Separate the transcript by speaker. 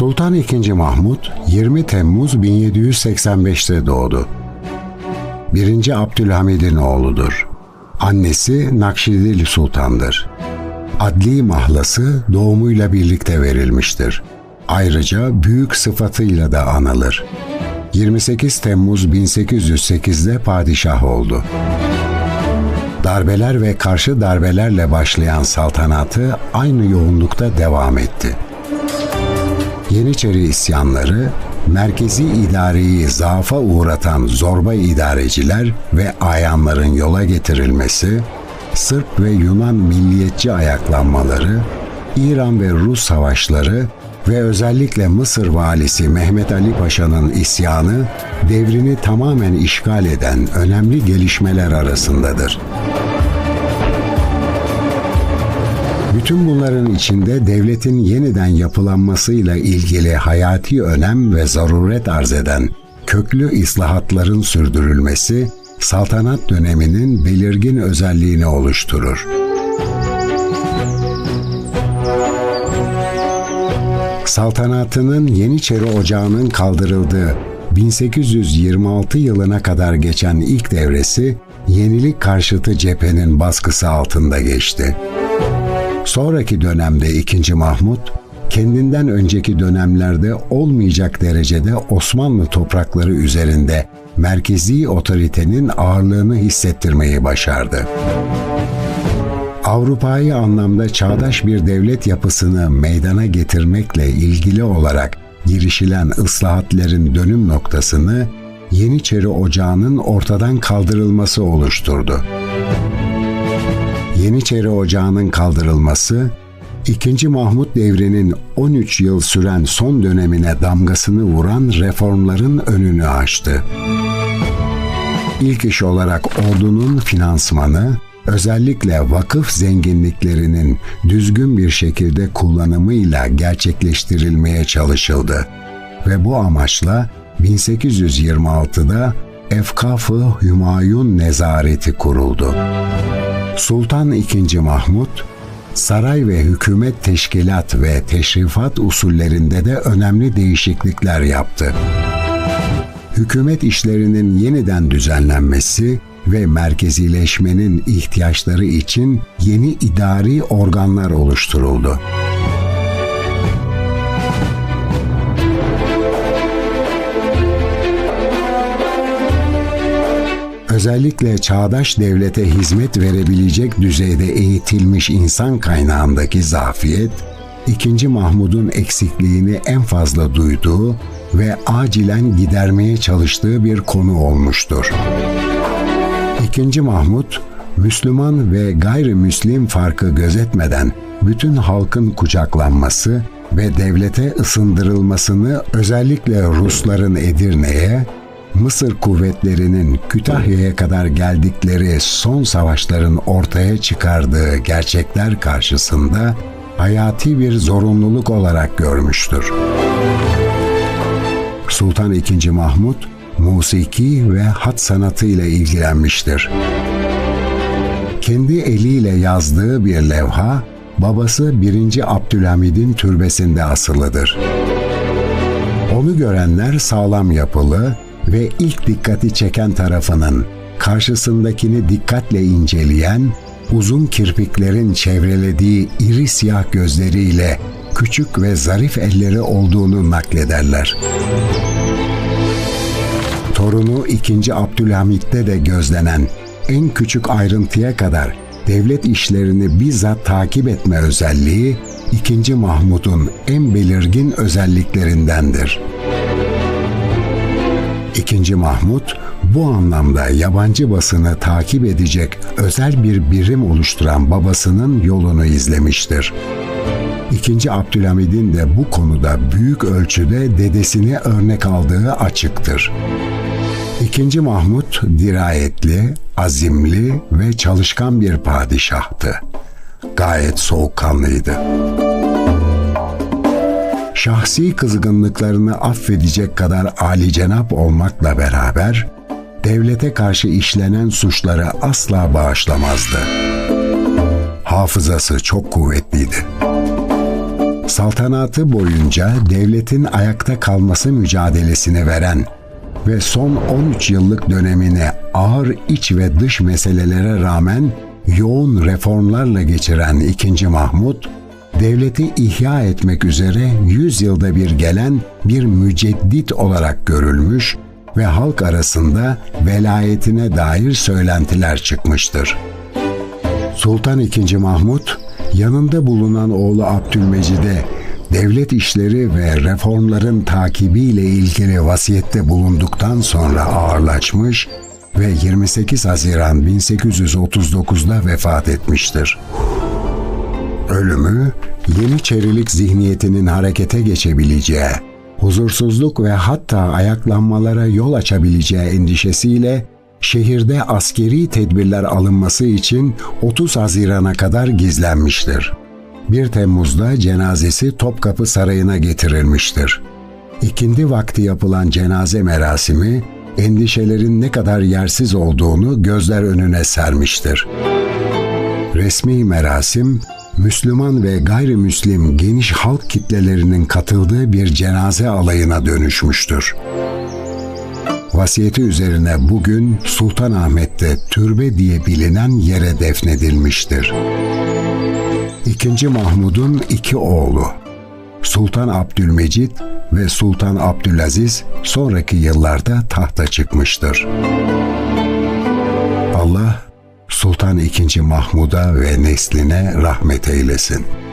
Speaker 1: II. Mahmut 20 Temmuz 1785'te doğdu. 1. Abdülhamid'in oğludur. Annesi Nakşidil Sultan'dır. Adli mahlası doğumuyla birlikte verilmiştir. Ayrıca büyük sıfatıyla da anılır. 28 Temmuz 1808'de padişah oldu. Darbeler ve karşı darbelerle başlayan saltanatı aynı yoğunlukta devam etti. Yeniçeri isyanları, merkezi idareyi zaafa uğratan zorba idareciler ve ayanların yola getirilmesi, Sırp ve Yunan milliyetçi ayaklanmaları, İran ve Rus savaşları ve özellikle Mısır valisi Mehmet Ali Paşa'nın isyanı devrini tamamen işgal eden önemli gelişmeler arasındadır. Bütün bunların içinde devletin yeniden yapılanmasıyla ilgili hayati önem ve zaruret arz eden köklü islahatların sürdürülmesi saltanat döneminin belirgin özelliğini oluşturur. Saltanatının Yeniçeri Ocağı'nın kaldırıldığı 1826 yılına kadar geçen ilk devresi yenilik karşıtı cephenin baskısı altında geçti. Sonraki dönemde 2. Mahmut, kendinden önceki dönemlerde olmayacak derecede Osmanlı toprakları üzerinde merkezi otoritenin ağırlığını hissettirmeyi başardı. Avrupa'yı anlamda çağdaş bir devlet yapısını meydana getirmekle ilgili olarak girişilen ıslahatlerin dönüm noktasını Yeniçeri Ocağı'nın ortadan kaldırılması oluşturdu. Yeniçeri Ocağı'nın kaldırılması, 2. Mahmut devrinin 13 yıl süren son dönemine damgasını vuran reformların önünü açtı. İlk iş olarak ordunun finansmanı, özellikle vakıf zenginliklerinin düzgün bir şekilde kullanımıyla gerçekleştirilmeye çalışıldı ve bu amaçla 1826'da Efkaf-ı Hümayun Nezareti kuruldu. Sultan II. Mahmut, saray ve hükümet teşkilat ve teşrifat usullerinde de önemli değişiklikler yaptı. Hükümet işlerinin yeniden düzenlenmesi ve merkezileşmenin ihtiyaçları için yeni idari organlar oluşturuldu. Özellikle çağdaş devlete hizmet verebilecek düzeyde eğitilmiş insan kaynağındaki zafiyet, II. Mahmud'un eksikliğini en fazla duyduğu ve acilen gidermeye çalıştığı bir konu olmuştur. II. Mahmud, Müslüman ve gayrimüslim farkı gözetmeden bütün halkın kucaklanması ve devlete ısındırılmasını özellikle Rusların Edirne'ye, Mısır kuvvetlerinin Kütahya'ya kadar geldikleri son savaşların ortaya çıkardığı gerçekler karşısında hayati bir zorunluluk olarak görmüştür. Sultan II. Mahmud, musiki ve hat sanatıyla ilgilenmiştir. Kendi eliyle yazdığı bir levha, babası 1. Abdülhamid'in türbesinde asılıdır. Onu görenler sağlam yapılı, ve ilk dikkati çeken tarafının karşısındakini dikkatle inceleyen, uzun kirpiklerin çevrelediği iri siyah gözleriyle küçük ve zarif elleri olduğunu naklederler. Torunu 2. Abdülhamit'te de gözlenen en küçük ayrıntıya kadar devlet işlerini bizzat takip etme özelliği 2. Mahmud'un en belirgin özelliklerindendir. II. Mahmut bu anlamda yabancı basını takip edecek özel bir birim oluşturan babasının yolunu izlemiştir. İkinci Abdülhamid'in de bu konuda büyük ölçüde dedesini örnek aldığı açıktır. İkinci Mahmut dirayetli, azimli ve çalışkan bir padişahtı. Gayet soğukkanlıydı şahsi kızgınlıklarını affedecek kadar âli cenap olmakla beraber, devlete karşı işlenen suçları asla bağışlamazdı. Hafızası çok kuvvetliydi. saltanatı boyunca devletin ayakta kalması mücadelesini veren ve son 13 yıllık dönemini ağır iç ve dış meselelere rağmen yoğun reformlarla geçiren 2. Mahmut, devleti ihya etmek üzere 100 yılda bir gelen bir müceddit olarak görülmüş ve halk arasında velayetine dair söylentiler çıkmıştır. Sultan II. Mahmut, yanında bulunan oğlu Abdülmecid'e devlet işleri ve reformların takibiyle ilgili vasiyette bulunduktan sonra ağırlaşmış ve 28 Haziran 1839'da vefat etmiştir. Ölümü, Yeniçerilik zihniyetinin harekete geçebileceği, huzursuzluk ve hatta ayaklanmalara yol açabileceği endişesiyle şehirde askeri tedbirler alınması için 30 Haziran'a kadar gizlenmiştir. 1 Temmuz'da cenazesi Topkapı Sarayı'na getirilmiştir. İkindi vakti yapılan cenaze merasimi endişelerin ne kadar yersiz olduğunu gözler önüne sermiştir. Resmi merasim Müslüman ve gayrimüslim geniş halk kitlelerinin katıldığı bir cenaze alayına dönüşmüştür. Vasiyeti üzerine bugün Sultanahmet'te türbe diye bilinen yere defnedilmiştir. İkinci Mahmud'un iki oğlu Sultan Abdülmecit ve Sultan Abdülaziz sonraki yıllarda tahta çıkmıştır. Allah Sultan II. Mahmud'a ve nesline rahmet eylesin.''